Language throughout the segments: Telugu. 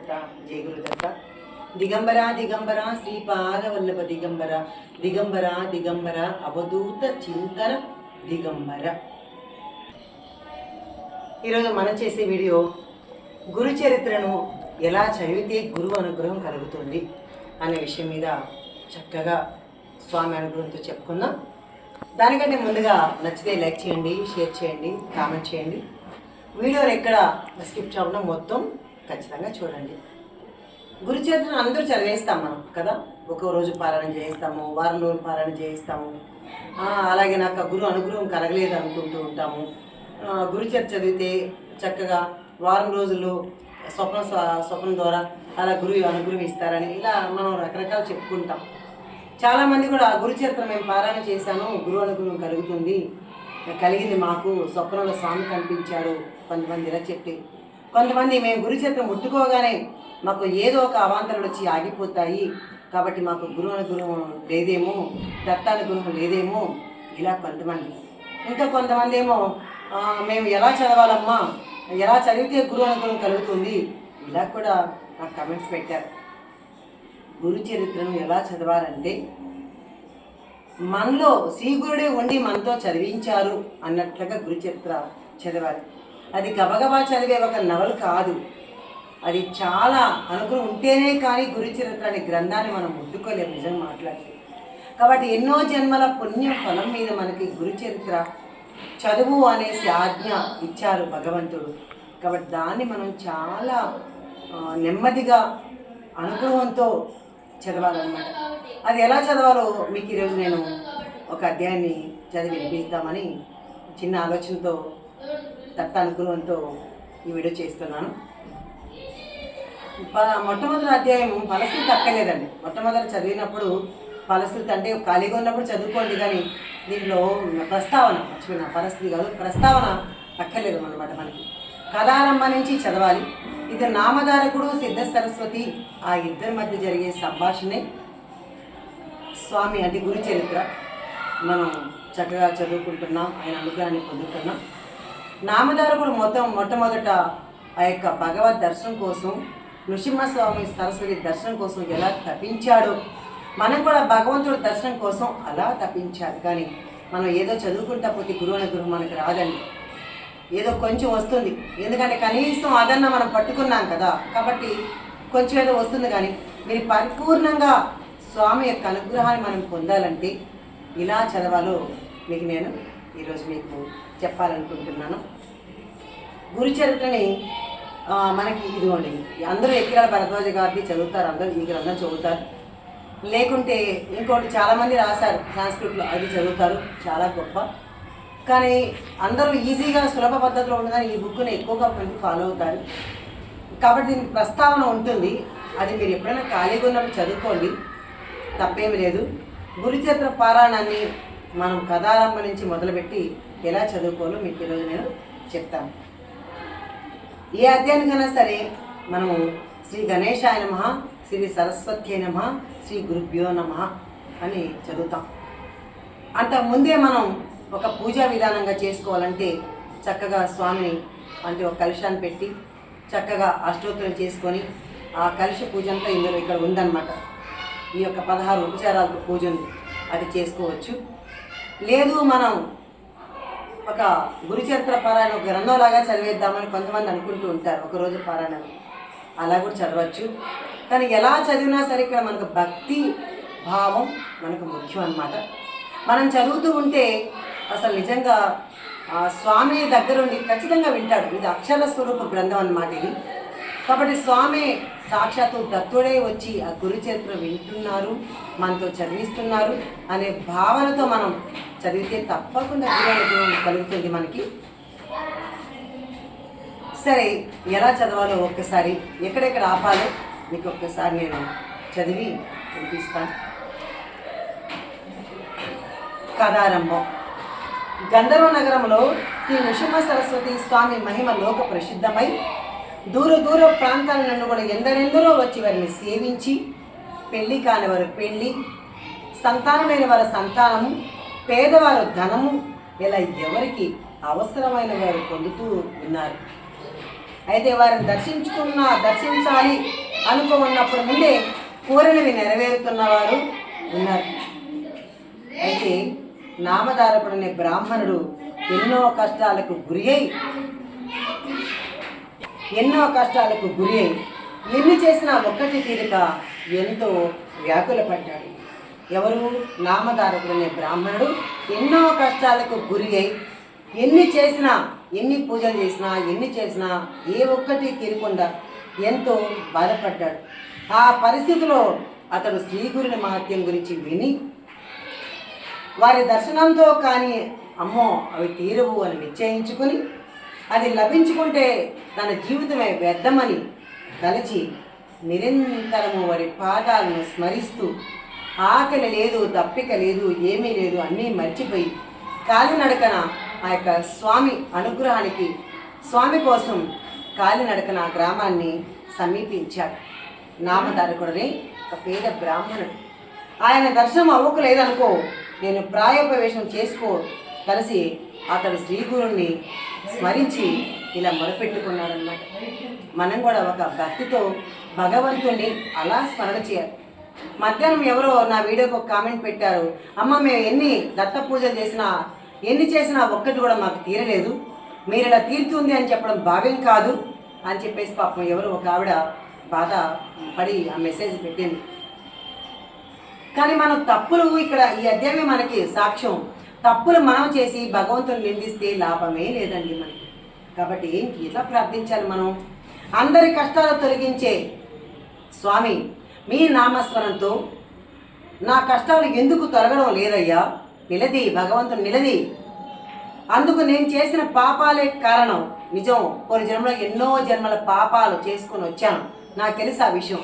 చెప్తాం శ్రీ గురుదత్త జయ గురుదత్త దిగంబర దిగంబర శ్రీపాదవల్లభ దిగంబర. దిగంబర దిగంబర అవధూత చింతన దిగంబర. ఈరోజు మనం చేసే వీడియో గురు చరిత్రను ఎలా చదివితే గురువు అనుగ్రహం కలుగుతుంది అనే విషయం మీద చక్కగా స్వామి అనుగ్రహంతో చెప్పుకుందాం. దానికంటే ముందుగా నచ్చితే లైక్ చేయండి షేర్ చేయండి కామెంట్ చేయండి. వీడియోని ఎక్కడ స్కిప్ చేయకుండా మొత్తం ఖచ్చితంగా చూడండి. గురుచరిత్రను అందరూ చదివేస్తాం మనం కదా? ఒక్కో రోజు పారాయణ చేయిస్తాము వారం రోజులు పారాయణ చేయిస్తాము. అలాగే నాకు గురు అనుగ్రహం కలగలేదు అనుకుంటూ ఉంటాము. గురుచరిత్ర చదివితే చక్కగా వారం రోజులు స్వప్న స్వప్నం ద్వారా అలా గురువు అనుగ్రహం ఇస్తారని ఇలా మనం రకరకాలు చెప్పుకుంటాం. చాలామంది కూడా గురుచరిత్ర మేము పారాయణ చేశాను గురు అనుగ్రహం కలుగుతుంది. కలిగింది మాకు స్వప్నంలో స్వామి కనిపించారు కొంతమంది ఇలా చెప్పి కొంతమంది మేము గురు చరిత్ర ముట్టుకోగానే మాకు ఏదో ఒక అవాంతరాలు వచ్చి ఆగిపోతాయి. కాబట్టి మాకు గురువు అనుగ్రహం లేదేమో దత్తానుగ్రహం లేదేమో ఇలా కొంతమంది. ఇంకా కొంతమంది ఏమో మేము ఎలా చదవాలమ్మా ఎలా చదివితే గురువు అనుగ్రహం కలుగుతుంది ఇలా కూడా నాకు కమెంట్స్ పెట్టారు. గురు చరిత్రను ఎలా చదవాలంటే మనలో శ్రీగురుడే ఉండి మనతో చదివించారు అన్నట్లుగా గురు చరిత్ర చదవాలి అది గబగబా చదివే ఒక నవల కాదు. అది చాలా అనుగ్రహం ఉంటేనే కానీ గురుచరిత్ర అనే గ్రంథాన్ని మనం ముట్టుకోలేము నిజం మాట్లాడితే. కాబట్టి ఎన్నో జన్మల పుణ్య ఫలం మీద మనకి గురుచరిత్ర చదువు అనేసి ఆజ్ఞ ఇచ్చారు భగవంతుడు. కాబట్టి దాన్ని మనం చాలా నెమ్మదిగా అనుగ్రహంతో చదవాలన్నమాట. అది ఎలా చదవాలో మీకు ఈరోజు నేను ఒక అధ్యాయాన్ని చదివి వినిపిస్తామని చిన్న ఆలోచనతో దత్త అనుగ్రహంతో ఈ వీడియో చేస్తున్నాను. ప- మొట్టమొదటి అధ్యాయం ఫలశ్రుతి అక్కర్లేదండి మొట్టమొదటి చదివినప్పుడు ఫలశ్రుతి అంటే ఖాళీగా ఉన్నప్పుడు చదువుకోండి కానీ దీంట్లో ప్రస్తావన మర్చిపోయిన పరిస్థితి కాదు ప్రస్తావన అక్కర్లేదు అనమాట మనకి. కథారంభ నుంచి చదవాలి. ఇది నామధారకుడు సిద్ధ సరస్వతి ఆ ఇద్దరి మధ్య జరిగే సంభాషణే. స్వామి అంటే గురు చరిత్ర. మనం చక్కగా చదువుకుంటున్నాం ఆయన అనుగ్రహాన్ని పొందుతున్నాం. నామధారకుడు మొత్తం మొట్టమొదట ఆ యొక్క భగవత్ దర్శనం కోసం నృసింహస్వామి సరస్వతి దర్శనం కోసం ఎలా తప్పించాడో మనం కూడా భగవంతుడి దర్శనం కోసం అలా తప్పించాలి కానీ మనం ఏదో చదువుకుంటా పోతే గురువు అనుగ్రహం మనకు రాదండి. ఏదో కొంచెం వస్తుంది. ఎందుకంటే కనీసం అదన్న మనం పట్టుకున్నాం కదా కాబట్టి కొంచెం ఏదో వస్తుంది కానీ మీరు పరిపూర్ణంగా స్వామి యొక్క అనుగ్రహాన్ని మనం పొందాలంటే ఇలా చదవాలో మీకు నేను ఈరోజు మీకు చెప్పాలనుకుంటున్నాను. గురు చరిత్రని మనకి ఇదిగోండి అందరూ ఎక్కిరాల భరద్వాజ గారిని చదువుతారు అందరూ ఈ అందరూ చదువుతారు. లేకుంటే ఇంకోటి చాలామంది రాశారు సంస్కృతిలో అది చదువుతారు చాలా గొప్ప. కానీ అందరూ ఈజీగా సులభ పద్ధతిలో ఉండదని ఈ బుక్ని ఎక్కువగా మంది ఫాలో అవుతారు. కాబట్టి దీని ప్రస్తావన ఉంటుంది. అది మీరు ఎప్పుడైనా ఖాళీగా ఉన్నప్పుడు చదువుకోండి. తప్పేమి లేదు. గురుచరిత్ర పారాయణాన్ని మనం కథారంభం నుంచి మొదలుపెట్టి ఎలా చదువుకోవాలో మీకు ఈరోజు నేను చెప్తాను. ఏ అధ్యాయానికైనా సరే మనము శ్రీ గణేశాయ నమ శ్రీ సరస్వతి నమ శ్రీ గురుభ్యో నమ అని చదువుతాం. అంత ముందే మనం ఒక పూజా విధానంగా చేసుకోవాలంటే చక్కగా స్వామిని అంటే ఒక కలుషాన్ని పెట్టి చక్కగా అష్టోత్తరం చేసుకొని ఆ కలుష పూజ అంతా ఇందులో ఇక్కడ ఉందన్నమాట. ఈ యొక్క పదహారు ఉపచారాలకు పూజ ఉంది. అది చేసుకోవచ్చు. లేదు మనం ఒక గురుచరిత్ర పారాయణ ఒక గ్రంథంలాగా చదివేద్దామని కొంతమంది అనుకుంటూ ఉంటారు. ఒకరోజు పారాయణ అలా కూడా చదవచ్చు. కానీ ఎలా చదివినా సరే ఇక్కడ మనకు భక్తి భావం మనకు ముఖ్యం అన్నమాట. మనం చదువుతూ ఉంటే అసలు నిజంగా స్వామి దగ్గరుండి ఖచ్చితంగా వింటాడు. ఇది అక్షర స్వరూప గ్రంథం అన్నమాట ఇది. కాబట్టి స్వామి సాక్షాత్తు దత్తుడే వచ్చి ఆ గురు చరిత్ర వింటున్నారు మనతో చదివిస్తున్నారు అనే భావనతో మనం చదివితే తప్పకుండా గురు కలుగుతుంది మనకి. సరే ఎలా చదవాలో ఒక్కసారి ఎక్కడెక్కడ ఆపాలో మీకు ఒక్కసారి నేను చదివి వినిపిస్తాను. కథారంభం. గంధర్వ నగరంలో శ్రీ నృసింహ సరస్వతి స్వామి మహిమ లోక ప్రసిద్ధమై దూర దూర ప్రాంతాల నన్ను కూడా ఎందరెందరో వచ్చి వారిని సేవించి పెళ్ళి కాని వారు పెళ్ళి సంతానమైన వారి సంతానము పేదవారు ధనము ఇలా ఎవరికి అవసరమైన వారు పొందుతూ ఉన్నారు. అయితే వారిని దర్శించుకున్న దర్శించాలి అనుకున్నప్పుడు ముందే కోరినవి నెరవేరుతున్న వారు ఉన్నారు. అయితే నామధారకుడనే బ్రాహ్మణుడు ఎన్నో కష్టాలకు గురి అయి ఎన్నో కష్టాలకు గురి అయి ఎన్ని చేసినా ఒక్కటి తీరిక ఎంతో వ్యాకుల పడ్డాడు. ఎవరు? నామధారకుడనే బ్రాహ్మణుడు ఎన్నో కష్టాలకు గురి అయి ఎన్ని చేసినా ఎన్ని పూజలు చేసినా ఎన్ని చేసినా ఏ ఒక్కటి తీరకుండా ఎంతో బాధపడ్డాడు. ఆ పరిస్థితిలో అతడు శ్రీగురుని మహత్యం గురించి విని వారి దర్శనంతో కానీ అమ్మో అవి తీరవు అని నిశ్చయించుకొని అది లభించుకుంటే తన జీవితమే వ్యర్థమని తలచి నిరంతరము వారి పాదాలను స్మరిస్తూ ఆకలి లేదు తప్పిక లేదు ఏమీ లేదు అన్నీ మర్చిపోయి కాలినడకన ఆ యొక్క స్వామి అనుగ్రహానికి స్వామి కోసం కాలినడకన ఆ గ్రామాన్ని సమీపించాడు. నామధారకుడని ఒక పేద బ్రాహ్మణుడు. ఆయన దర్శనం అవ్వకలేదనుకో నేను ప్రాయోపవేశం చేసుకో కలిసి అతడు శ్రీగురుణ్ణి స్మరించి ఇలా మొరపెట్టుకున్నాడనమాట మనం కూడా ఒక భక్తితో భగవంతుణ్ణి అలా స్మరణ చేయాలి. మధ్యాహ్నం ఎవరో నా వీడియోకి ఒక కామెంట్ పెట్టారు అమ్మ మేము ఎన్ని దత్త పూజలు చేసినా ఎన్ని చేసినా ఒక్కటి కూడా మాకు తీరలేదు. మీరు ఇలా తీరుతుంది అని చెప్పడం భావ్యం కాదు అని చెప్పేసి పాపం ఎవరు ఒక ఆవిడ బాధ పడి ఆ మెసేజ్ పెట్టింది. కానీ మనం తప్పులు ఇక్కడ ఈ అధ్యాయమే మనకి సాక్ష్యం. తప్పులు మనం చేసి భగవంతుని నిందిస్తే లాభమే లేదండి మనకి కాబట్టి ఏంటి ఎట్లా ప్రార్థించాలి మనం? అందరి కష్టాలు తొలగించే స్వామి మీ నామస్మరణతో నా కష్టాలు ఎందుకు తొలగడం లేదయ్యా? నిలది భగవంతుని నిలది. అందుకు నేను చేసిన పాపాలే కారణం. నిజం కొన్ని జన్మలో ఎన్నో జన్మల పాపాలు చేసుకుని వచ్చాను. నాకు తెలుసు ఆ విషయం.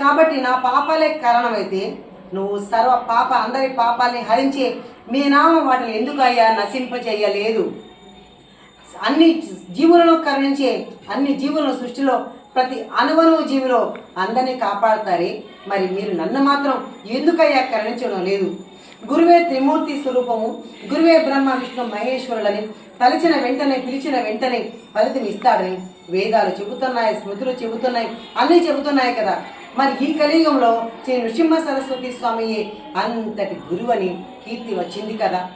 కాబట్టి నా పాపాలే కారణమైతే నువ్వు సర్వ పాప అందరి పాపాలని హరించి మీ నామం వాటిని ఎందుకు అయ్యా నశింపచేయలేదు అన్ని జీవులను కరుణించే అన్ని జీవులను సృష్టిలో ప్రతి అనువను జీవిలో అందరినీ కాపాడతారే. మరి మీరు నన్ను మాత్రం ఎందుకయ్యా కరుణించడం లేదు గురువే త్రిమూర్తి స్వరూపము గురువే బ్రహ్మ విష్ణు మహేశ్వరులని తలిచిన వెంటనే పిలిచిన వెంటనే ఫలితం ఇస్తాడని వేదాలు చెబుతున్నాయి స్మృతులు చెబుతున్నాయి అన్నీ చెబుతున్నాయి కదా. మరి ఈ కలియుగంలో శ్రీ నృసింహ సరస్వతి స్వామియే అంతటి గురువని కీర్తి వచ్చింది కదా.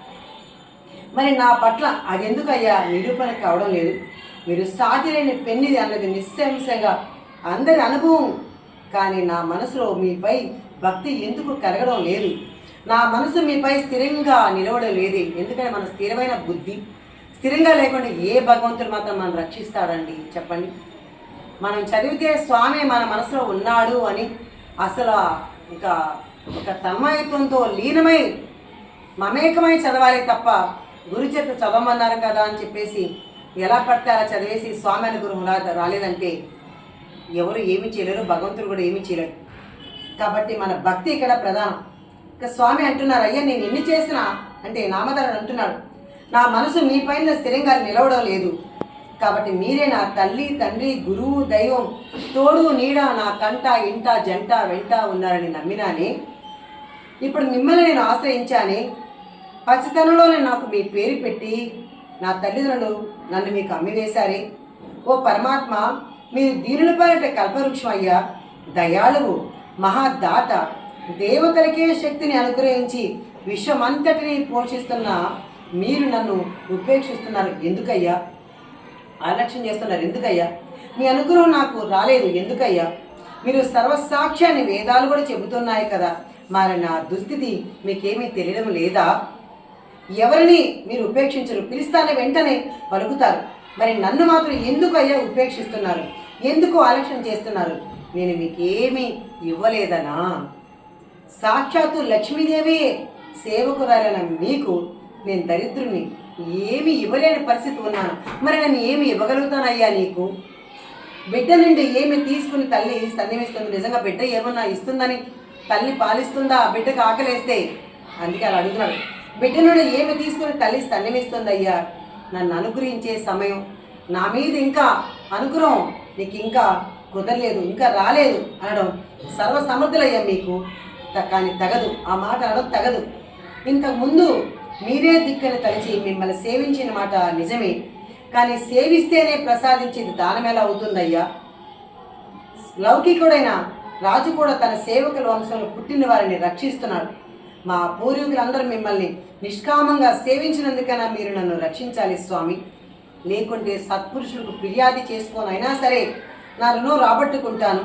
మరి నా పట్ల అదెందుకయ్యా నిరూపణ కావడం లేదు? మీరు సాటి లేని పెన్నిది అన్నది నిస్సంశంగా అందరి అనుభవం. కానీ నా మనసులో మీపై భక్తి ఎందుకు కలగడం లేదు? నా మనసు మీపై స్థిరంగా నిలవడం లేదు. ఎందుకంటే మన స్థిరమైన బుద్ధి? స్థిరంగా లేకుండా ఏ భగవంతుడు మాత్రం మనం రక్షిస్తాడండి? చెప్పండి. మనం చదివితే స్వామి మన మనసులో ఉన్నాడు అని అసలు ఇంకా ఒక తన్మయత్వంతో లీనమై మమేకమై చదవాలి తప్ప గురు చేత చదవమన్నారు కదా అని చెప్పేసి ఎలా పడితే అలా చదివేసి స్వామి అని రా- రాలేదంటే ఎవరు ఏమి చేయలేరు భగవంతుడు కూడా ఏమి చేయలేడు. కాబట్టి మన భక్తి ఇక్కడ ప్రధానం. ఇక స్వామి అంటున్నారు అయ్యా నేను ఎన్ని చేసినా అంటే నామధరుడు అంటున్నాడు. నా మనసు మీ పైన స్థిరంగా నిలవడం లేదు. కాబట్టి మీరే నా తల్లి తండ్రి గురువు దైవం తోడు నీడ నా కంట ఇంట జంట వెంట ఉన్నారని నమ్మినాని. ఇప్పుడు మిమ్మల్ని నేను ఆశ్రయించానే. నేను నాకు మీ పేరు పెట్టి నా తల్లిదండ్రులు నన్ను మీకు అమ్మివేశారే. ఓ పరమాత్మ మీరు దీనులపైన కల్పవృక్షం అయ్యా. దయాళువు మహాదాత దేవతలకే శక్తిని అనుగ్రహించి విశ్వమంతటిని పోషిస్తున్న మీరు నన్ను ఉపేక్షిస్తున్నారు. ఎందుకయ్యా? ఆలక్ష్యం చేస్తున్నారు. ఎందుకయ్యా? మీ అనుగ్రహం నాకు రాలేదు. ఎందుకయ్యా? మీరు సర్వసాక్ష్యాన్ని వేదాలు కూడా చెబుతున్నాయి కదా. మరి నా దుస్థితి మీకేమీ తెలియడం లేదా? ఎవరిని మీరు ఉపేక్షించరు? పిలుస్తానే వెంటనే పలుకుతారు. మరి నన్ను మాత్రం ఎందుకు అయ్యా ఉపేక్షిస్తున్నారు? ఎందుకు ఆలక్ష్యం చేస్తున్నారు? నేను మీకేమీ ఇవ్వలేదనా? సాక్షాత్తు లక్ష్మీదేవి సేవకురాలైన మీకు నేను దరిద్రుని ఏమి ఇవ్వలేని పరిస్థితి ఉన్నాను. మరి నేను ఏమి ఇవ్వగలుగుతానయ్యా నీకు? బిడ్డ నుండి ఏమి తీసుకుని తల్లి సన్నివేస్తుంది నిజంగా బిడ్డ ఏమన్నా ఇస్తుందని తల్లి పాలిస్తుందా? బిడ్డకు ఆకలేస్తే? అందుకే అలా అడుగుతున్నాడు. బిడ్డ నుండి ఏమి తీసుకుని తల్లి సన్నివేస్తుందయ్యా నన్ను అనుగ్రహించే సమయం నా మీద ఇంకా అనుగ్రహం నీకు ఇంకా కుదరలేదు ఇంకా రాలేదు అనడం సర్వసమర్థులయ్యా మీకు. త- కానీ తగదు. ఆ మాట అనడం తగదు. ఇంతకుముందు మీరే దిక్కని తలిచి మిమ్మల్ని సేవించిన మాట నిజమే. కానీ సేవిస్తేనే ప్రసాదించేది దానం ఎలా అవుతుందయ్యా? లౌకికుడైన రాజు కూడా తన సేవకుల వంశంలో పుట్టిన వారిని రక్షిస్తున్నాడు. మా పూర్వీకులందరూ మిమ్మల్ని నిష్కామంగా సేవించినందుకైనా మీరు నన్ను రక్షించాలి స్వామి. లేకుంటే సత్పురుషులకు ఫిర్యాదు చేసుకోనైనా సరే నా రుణం రాబట్టుకుంటాను.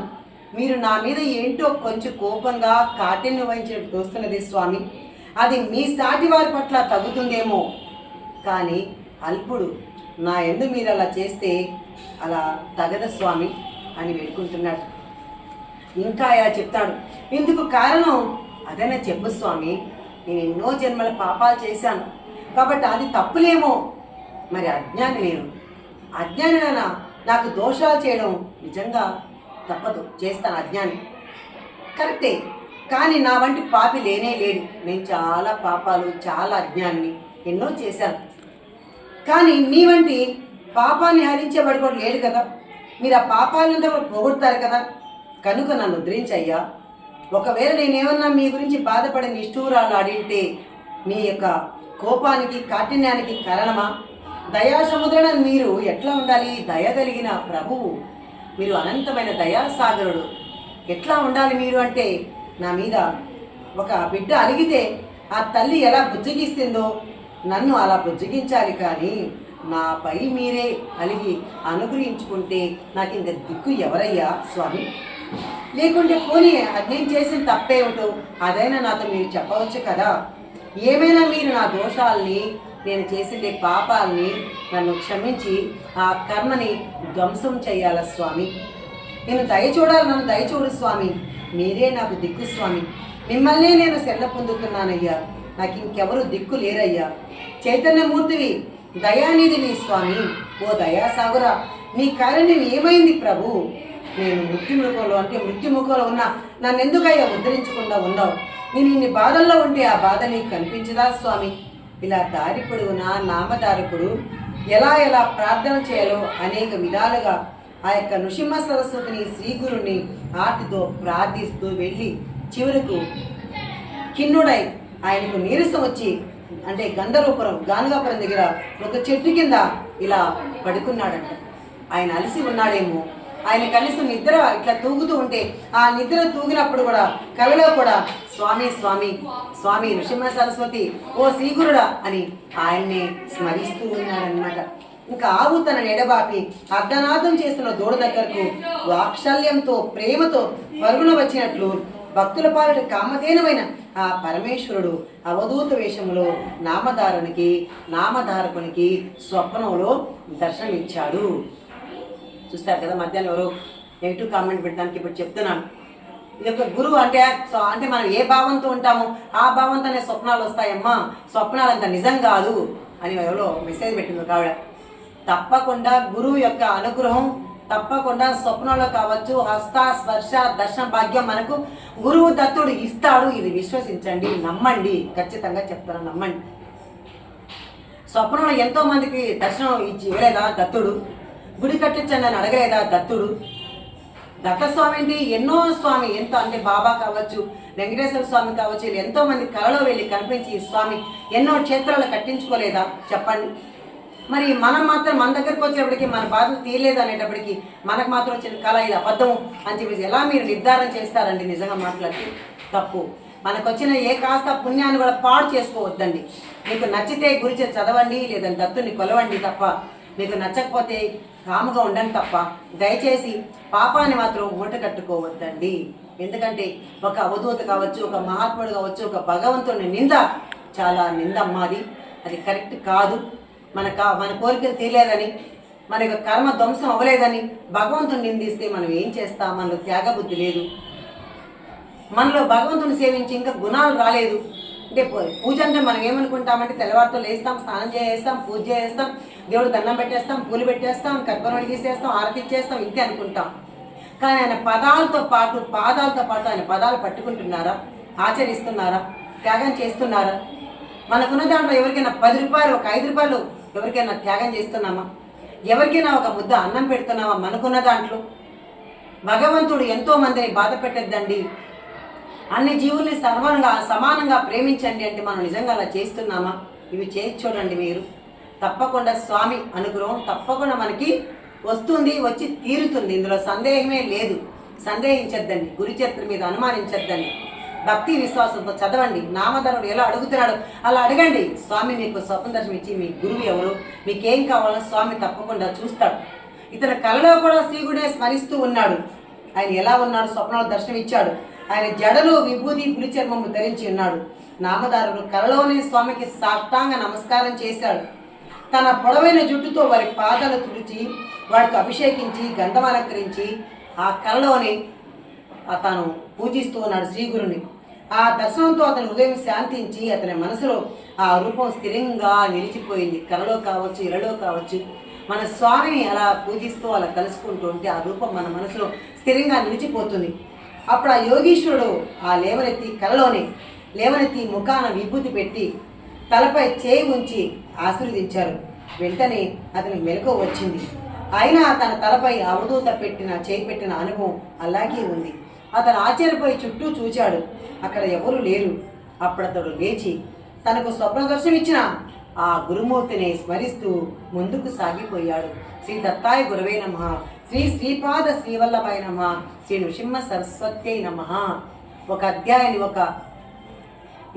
మీరు నా మీద ఏంటో కొంచెం కోపంగా కాఠిన్యం వహించినట్టు తోస్తున్నది స్వామి. అది మీ సాటి వారి పట్ల తగ్గుతుందేమో. కానీ అల్పుడు నా ఎందు మీరు అలా చేస్తే అలా తగద స్వామి అని వేడుకుంటున్నాడు. ఇంకా ఇలా చెప్తాడు. ఇందుకు కారణం అదైనా చెప్పు స్వామి నేను ఎన్నో జన్మల పాపాలు చేశాను. కాబట్టి అది తప్పులేమో. మరి అజ్ఞాని నేను. అజ్ఞానినా నాకు దోషాలు చేయడం నిజంగా తప్పదు. చేస్తాను అజ్ఞాని. కరెక్టే. కానీ నా వంటి పాపి లేనే లేడు. నేను చాలా పాపాలు చాలా అజ్ఞాన్ని. ఎన్నో చేశాను. కానీ మీ వంటి పాపాన్ని హరించేవాడు కూడా లేడు కదా. మీరు ఆ పాపాలను పోగొడతారు కదా. కనుక నన్ను ఉద్ధరించయ్యా. ఒకవేళ నేనేమన్నా మీ గురించి బాధపడే నిష్ఠూరాలు ఆడింటే మీ యొక్క కోపానికి కాఠిన్యానికి కారణమా? దయా సముద్రణ మీరు ఎట్లా ఉండాలి? దయ కలిగిన ప్రభువు. మీరు అనంతమైన దయాసాగరుడు. ఎట్లా ఉండాలి మీరు అంటే నా మీద ఒక బిడ్డ అలిగితే ఆ తల్లి ఎలా బుజ్జగిస్తుందో నన్ను అలా బుజ్జగించాలి కానీ నాపై మీరే అలిగి అనుగ్రహించుకుంటే నాకు ఇంత దిక్కు ఎవరయ్యా స్వామి? లేకుంటే పోనీ అది నేను చేసిన తప్పేమిటో అదైనా నాతో మీరు చెప్పవచ్చు కదా? ఏమైనా మీరు నా దోషాల్ని నేను చేసిండే పాపాల్ని నన్ను క్షమించి ఆ కర్మని ధ్వంసం చేయాల స్వామి? నేను దయ చూడాలి నన్ను దయ చూడు స్వామి. మీరే నాకు దిక్కు స్వామి. మిమ్మల్నే నేను శరణ పొందుతున్నానయ్యా. నాకు ఇంకెవరు దిక్కు లేరయ్యా. చైతన్యమూర్తివి దయానిధివి స్వామి. ఓ దయాసాగురా నీ కారణం ఏమైంది ప్రభు? నేను మృత్యుముఖంలో అంటే మృత్యుముఖంలో ఉన్నా నన్ను ఎందుకయ్యా ఉద్ధరించకుండా ఉన్నావు? నేను ఇన్ని బాధల్లో ఉంటే ఆ బాధ నీకు కనిపించదా స్వామి? ఇలా దారి నా నామదారకుడు? ఎలా ఎలా ప్రార్థన చేయాలో అనేక విధాలుగా ఆ యొక్క నృసింహ సరస్వతిని శ్రీగురుని ఆటితో ప్రార్థిస్తూ వెళ్ళి చివరకు కిన్నుడై ఆయనకు నీరసం వచ్చి అంటే గంధరూపురం గానుగాపురం దగ్గర ఒక చెట్టు కింద ఇలా పడుకున్నాడంట. ఆయన అలసి ఉన్నాడేమో. ఆయన కనీసం నిద్ర ఇట్లా తూగుతూ ఉంటే ఆ నిద్ర తూగినప్పుడు కూడా కలలో కూడా స్వామి స్వామి స్వామి నృసింహ సరస్వతి ఓ శ్రీగురుడా అని ఆయన్ని స్మరిస్తూ ఉన్నాడనమాట ఇంకా ఆవు తన ఎడబాపి అర్ధనాదం చేస్తున్న దూడ దగ్గరకు వాత్సల్యంతో ప్రేమతో పరుగున వచ్చినట్లు భక్తుల పాలిట కామధేనమైన ఆ పరమేశ్వరుడు అవధూత వేషములో నామధారునికి నామధారకునికి స్వప్నంలో దర్శనమిచ్చాడు. చూస్తారు కదా మధ్యాహ్నం ఎవరు నెగిటివ్ కామెంట్ పెట్టడానికి ఇప్పుడు చెప్తున్నాను. ఇది ఒక గురువు అంటే సో అంటే మనం ఏ భావంతో ఉంటామో ఆ భావంతోనే స్వప్నాలు వస్తాయమ్మా. స్వప్నాలు అంత నిజం కాదు అని ఎవరో మెసేజ్ పెట్టింది ఒక తప్పకుండా గురువు యొక్క అనుగ్రహం తప్పకుండా స్వప్నంలో కావచ్చు హస్త స్పర్శ దర్శన భాగ్యం మనకు గురువు దత్తుడు ఇస్తాడు. ఇది విశ్వసించండి నమ్మండి. ఖచ్చితంగా చెప్తాను నమ్మండి. స్వప్నంలో ఎంతో మందికి దర్శనం ఇచ్చి ఇవ్వలేదా దత్తుడు? గుడి కట్టించండి అని అడగలేదా దత్తుడు? దత్తస్వామి ఏంటి ఎన్నో స్వామి ఎంతో అంటే బాబా కావచ్చు వెంకటేశ్వర స్వామి కావచ్చు ఎంతో మంది కళలో వెళ్ళి కనిపించి ఈ స్వామి ఎన్నో క్షేత్రాలు కట్టించుకోలేదా? చెప్పండి. మరి మనం మాత్రం మన దగ్గరకు వచ్చేటప్పటికి మన బాధలు తీరలేదు అనేటప్పటికి మనకు మాత్రం వచ్చిన కళ ఇది అబద్ధం అని చెప్పేసి ఎలా మీరు నిర్ధారణ చేస్తారండి నిజంగా మాట్లాడితే? తప్పు. మనకు వచ్చిన ఏ కాస్త పుణ్యాన్ని కూడా పాడు చేసుకోవద్దండి. మీకు నచ్చితే గురించి చదవండి లేదా దత్తుని కొలవండి తప్ప. మీకు నచ్చకపోతే కాముగా ఉండండి తప్ప. దయచేసి పాపాన్ని మాత్రం మూట కట్టుకోవద్దండి ఎందుకంటే ఒక అవధూత కావచ్చు ఒక మహాత్ముడు కావచ్చు ఒక భగవంతుని నింద చాలా నింద అమ్మాది. అది కరెక్ట్ కాదు. మన కా మన కోరికలు తీరలేదని మన యొక్క కర్మ ధ్వంసం అవ్వలేదని భగవంతుని నిందిస్తే మనం ఏం చేస్తాం? మనలో త్యాగబుద్ధి లేదు. మనలో భగవంతుని సేవించి ఇంకా గుణాలు రాలేదు. అంటే పూజ అంటే మనం ఏమనుకుంటామంటే తెల్లవారితో లేస్తాం స్నానం చేసేస్తాం పూజ చేస్తాం దేవుడు దండం పెట్టేస్తాం పూలు పెట్టేస్తాం కర్పూరం అడిగేసేస్తాం ఆరతి ఇచ్చేస్తాం ఇంతే అనుకుంటాం. కానీ ఆయన పదాలతో పాటు పాదాలతో పాటు ఆయన పదాలు పట్టుకుంటున్నారా? ఆచరిస్తున్నారా? త్యాగం చేస్తున్నారా? మనకున్న దాంట్లో ఎవరికైనా పది రూపాయలు ఒక ఐదు రూపాయలు ఎవరికైనా త్యాగం చేస్తున్నామా? ఎవరికైనా ఒక ముద్ద అన్నం పెడుతున్నామా మనకున్న దాంట్లో? భగవంతుడు ఎంతో మందిని బాధ పెట్టద్దండి. అన్ని జీవుల్ని సర్వంగా సమానంగా ప్రేమించండి అంటే మనం నిజంగా అలా చేస్తున్నామా? ఇవి చేసి చూడండి మీరు. తప్పకుండా స్వామి అనుగ్రహం తప్పకుండా మనకి వస్తుంది వచ్చి తీరుతుంది. ఇందులో సందేహమే లేదు. సందేహించద్దండి. గురుచరిత్ర మీద అనుమానించద్దండి. భక్తి విశ్వాసంతో చదవండి. నామధనుడు ఎలా అడుగుతున్నాడు అలా అడగండి. స్వామి మీకు స్వతంత్రం దర్శనం ఇచ్చి మీ గురువు ఎవరు? మీకేం కావాలో స్వామి తప్పకుండా చూస్తాడు. ఇతని కలలో కూడా శ్రీగుడే స్మరిస్తూ ఉన్నాడు. ఆయన ఎలా ఉన్నాడు స్వప్నాలు దర్శనం ఇచ్చాడు ఆయన జడలో విభూతి పులిచర్మము ధరించి ఉన్నాడు. నామదారుడు కలలోనే స్వామికి సాష్టాంగ నమస్కారం చేశాడు. తన పొడవైన జుట్టుతో వారి పాదాలు తుడిచి వాటికి అభిషేకించి గంధం అలంకరించి ఆ కలలోనే తను పూజిస్తూ ఉన్నాడు శ్రీగురుని. ఆ దర్శనంతో అతని హృదయం శాంతించి అతని మనసులో ఆ రూపం స్థిరంగా నిలిచిపోయింది. కలలో కావచ్చు ఇలలో కావచ్చు. మన స్వామిని అలా పూజిస్తూ అలా కలుసుకుంటూ ఉంటే ఆ రూపం మన మనసులో స్థిరంగా నిలిచిపోతుంది. అప్పుడు ఆ యోగీశ్వరుడు ఆ లేవనెత్తి కలలోనే లేవనెత్తి ముఖాన విభూతి పెట్టి తలపై చేయి ఉంచి ఆశీర్వదించారు. వెంటనే అతని మెలకు వచ్చింది. అయినా తన తలపై అవధూత పెట్టిన చేయి పెట్టిన అనుభవం అలాగే ఉంది. అతను ఆశ్చర్యపోయి చుట్టూ చూచాడు. అక్కడ ఎవరు లేరు. అప్పుడు అతడు లేచి తనకు స్వప్న దర్శనం ఇచ్చిన ఆ గురుమూర్తిని స్మరిస్తూ ముందుకు సాగిపోయాడు. శ్రీ దత్తాయ గురవే నమ. శ్రీ శ్రీపాద శ్రీవల్లభాయ నమ. శ్రీ నృసింహ సరస్వతి నమ. ఒక అధ్యాయాన్ని ఒక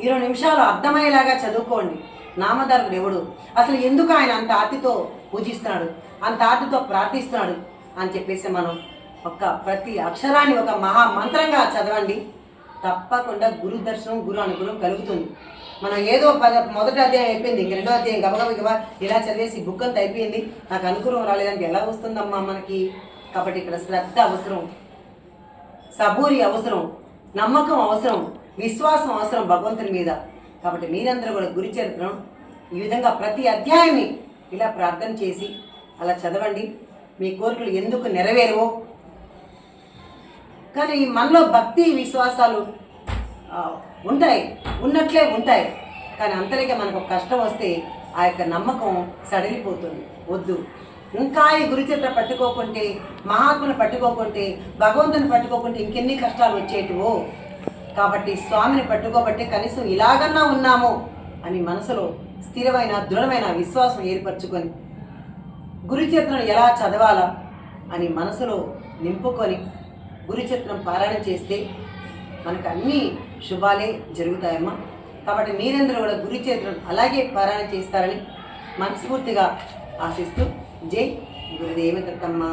ఇరవై నిమిషాలు అర్థమయ్యేలాగా చదువుకోండి. నామధారుడు ఎవడు అసలు ఎందుకు ఆయన అంత ఆర్తితో పూజిస్తున్నాడు? అంత ఆర్తితో ప్రార్థిస్తున్నాడు? అని చెప్పేసి మనం ఒక ప్రతి అక్షరాన్ని ఒక మహా మంత్రంగా చదవండి. తప్పకుండా గురు దర్శనం గురు అనుగ్రహం కలుగుతుంది. మనం ఏదో పద మొదటి అధ్యాయం అయిపోయింది ఇంక రెండో అధ్యాయం గబగబ ఇలా చదివేసి బుక్ అంతా అయిపోయింది. నాకు అనుగ్రహం రాలేదంటే ఎలా వస్తుందమ్మా మనకి? కాబట్టి ఇక్కడ శ్రద్ధ అవసరం. సబూరి అవసరం. నమ్మకం అవసరం. విశ్వాసం అవసరం భగవంతుని మీద. కాబట్టి మీరందరూ కూడా గురి చరిత్రం ఈ విధంగా ప్రతి అధ్యాయాన్ని ఇలా ప్రార్థన చేసి అలా చదవండి. మీ కోరికలు ఎందుకు నెరవేరవో కానీ మనలో భక్తి విశ్వాసాలు ఉంటాయి ఉన్నట్లే ఉంటాయి. కానీ అంతరిగా మనకు కష్టం వస్తే ఆ యొక్క నమ్మకం సడలిపోతుంది. వద్దు. ఇంకా ఈ గురుచిత్ర పట్టుకోకుంటే మహాత్ముని పట్టుకోకుంటే భగవంతుని పట్టుకోకుంటే ఇంకెన్ని కష్టాలు వచ్చేటివో. కాబట్టి స్వామిని పట్టుకోబట్టే కనీసం ఇలాగన్నా ఉన్నాము అని మనసులో స్థిరమైన దృఢమైన విశ్వాసం ఏర్పరచుకొని గురుచిత్రం ఎలా చదవాలా అని మనసులో నింపుకొని గురుచక్రం పారాయణ చేస్తే మనకు అన్ని శుభాలే జరుగుతాయమ్మా. కాబట్టి మీరందరూ కూడా గురుచక్రం అలాగే పారాయణ చేస్తారని మనస్ఫూర్తిగా ఆశిస్తూ జై గురుదేవతమ్మా